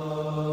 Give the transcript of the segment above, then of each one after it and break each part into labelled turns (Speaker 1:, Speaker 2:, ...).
Speaker 1: Oh.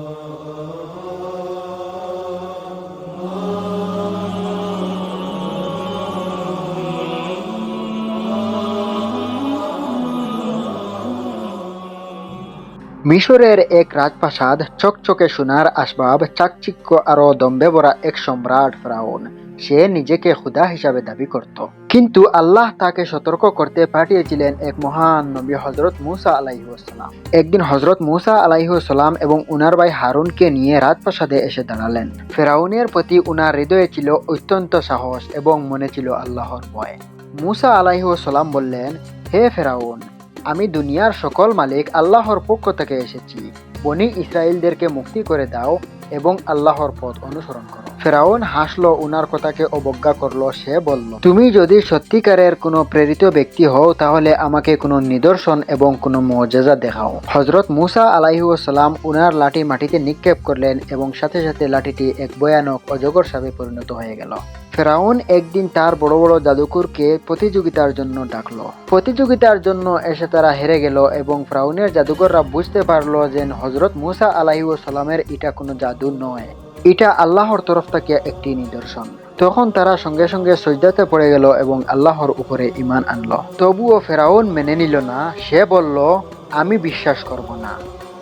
Speaker 1: মিশরের এক রাজপ্রাসাদ, চকচকে সোনার আসবাব, চাকচিক্য আরও দম্বে ভরা এক সম্রাট ফ্রাউন। সে নিজেকে খুদা হিসাবে দাবি করত। কিন্তু আল্লাহ তাকে সতর্ক করতে পাঠিয়েছিলেন এক মহান নবী হজরত মুসা আলাইসালাম একদিন হজরত মুসা আলাইসালাম এবং উনার ভাই হারুনকে নিয়ে রাজপ্রাসাদে এসে দাঁড়ালেন। ফেরাউনের প্রতি উনার হৃদয়ে ছিল অত্যন্ত সাহস এবং মনে ছিল আল্লাহর ভয়। মুসা আলাইসালাম বললেন, হে ফেরাউন আমি দুনিয়ার সকল মালিক আল্লাহর পক্ষ থেকে এসেছি। বনি ইসরায়েলদেরকে মুক্তি করে দাও এবং আল্লাহর পথ অনুসরণ করো। ফেরাউন হাসলো, উনার কথাকে অবজ্ঞা করল, সে বলল, তুমি যদি সত্যিকারের কোনো প্রেরিত ব্যক্তি হও, তাহলে আমাকে কোনো নিদর্শন এবং কোনো মর্যাদা দেখাও। হজরত মুসা আলাইহুসালাম উনার লাঠি মাটিতে নিক্ষেপ করলেন এবং সাথে সাথে লাঠিটি এক ভয়ানক, অজগর সাপে পরিণত হয়ে গেল। ফেরাউন একদিন তার বড় বড় জাদুকরকে প্রতিযোগিতার জন্য ডাকলো। প্রতিযোগিতার জন্য এসে তারা হেরে গেল এবং ফেরাউনের জাদুকররা বুঝতে পারল যে হজরত মুসা আলাহিউ সালামের এটা কোনো জাদু নয়। এটা আল্লাহর তরফ থেকে একটি নিদর্শন। তখন তারা সঙ্গে সঙ্গে সজদাতে পড়ে গেল এবং আল্লাহর উপরে ইমান আনলো। তবুও ফেরাউন মেনে নিল না। সে বলল, আমি বিশ্বাস করব না।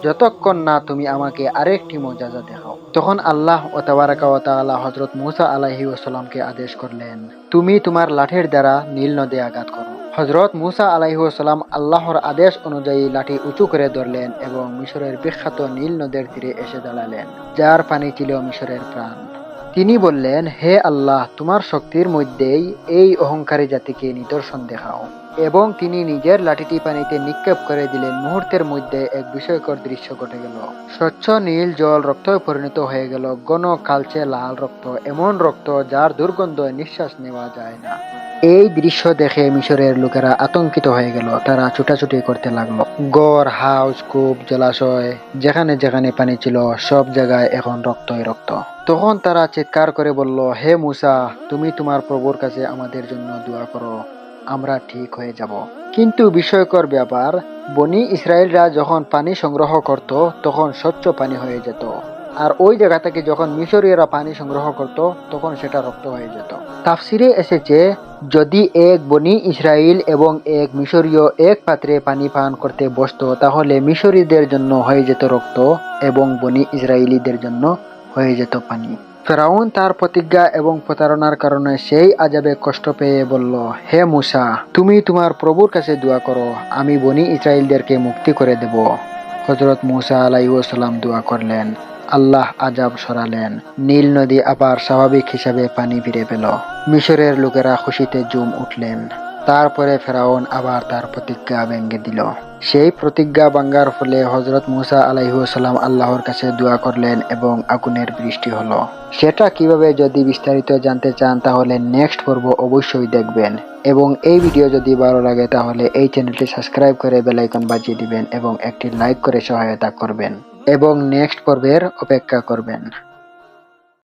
Speaker 1: যতক্ষণ না তুমি আমাকে আরেকটি মর্যাদা দেখাও, তখন আল্লাহ ও তাবারাকাওয়ালা হজরত মুসা আলাহি ওসালামকে আদেশ করলেন, তুমি তোমার লাঠির দ্বারা নীল নদে আঘাত করো। হজরত মুসা আলাইসালাম আল্লাহর আদেশ অনুযায়ী লাঠি উঁচু করে ধরলেন এবং মিশরের বিখ্যাত নীল নদের তীরে এসে দাঁড়ালেন, যার পানি ছিল মিশরের প্রাণ। তিনি বললেন, হে আল্লাহ, তোমার শক্তির মধ্যেই এই অহংকারী জাতিকে নিদর্শন দেখাও। এবং তিনি নিজের লাঠিটি পানিতে নিক্ষেপ করে দিলেন। মুহূর্তের মধ্যে এক বিষয়কর দৃশ্য ঘটে গেল। স্বচ্ছ নীল জল রক্ত পরিণত হয়ে গেল। ঘন কালচে লাল রক্ত, এমন রক্ত যার দুর্গন্ধ নিঃশ্বাস নেওয়া যায় না। এই দৃশ্য দেখে মিশরের লোকেরা আতঙ্কিত হয়ে গেল। তারা ছুটাছুটি করতে লাগল। গড়, হাউস, কূপ, জলাশয়, যেখানে যেখানে পানি ছিল, সব জায়গায় এখন রক্তই রক্ত। তখন তারা চিৎকার করে বলল, হে মুসা, তুমি তোমার প্রভুর কাছে আমাদের জন্য দোয়া করো, আমরা ঠিক হয়ে যাব। কিন্তু বিষয়কর ব্যাপার, বনি ইসরায়েলরা যখন পানি সংগ্রহ করত, তখন স্বচ্ছ পানি হয়ে যেত। আর ওই জায়গা থেকে যখন মিশরীয়রা পানি সংগ্রহ করত, তখন সেটা রক্ত হয়ে যেত। তাফসিরে এসেছে, যদি এক বনি ইসরায়েল এবং এক মিশরীয় এক পাত্রে পানি পান করতে বসতো, তাহলে মিশরীদের জন্য হয়ে যেত রক্ত এবং বনি ইসরায়েলিদের জন্য হয়ে যেত পানি। ফেরাউন তার প্রতিজ্ঞা এবং প্রতারণার কারণে সেই আজাবে কষ্ট পেয়ে বলল, হে মুসা, তুমি তোমার প্রভুর কাছে দোয়া করো, আমি বনি ইসরায়েলদেরকে মুক্তি করে দেব। হজরত মুসা আলাইসাল্লাম দোয়া করলেন। আল্লাহ আজাব সরালেন। নীল নদী আবার স্বাভাবিক হিসাবে পানি ফিরে পেল। মিশরের লোকেরা খুশিতে জুম উঠলেন। তারপরে ফেরাউন আবার তার প্রতিজ্ঞা ভেঙে দিল। সেই প্রতিজ্ঞা ভাঙ্গার ফলে হজরত মুসা আলাইসাল্লাম আল্লাহর কাছে দোয়া করলেন এবং আগুনের বৃষ্টি হলো। সেটা কীভাবে যদি বিস্তারিত জানতে চান, তাহলে নেক্সট পর্ব অবশ্যই দেখবেন। এবং এই ভিডিও যদি ভালো লাগে, তাহলে এই চ্যানেলটি সাবস্ক্রাইব করে বেলাইকন বাজিয়ে দিবেন এবং একটি লাইক করে সহায়তা করবেন। এবং নেক্সট পর্বের অপেক্ষা করবেন।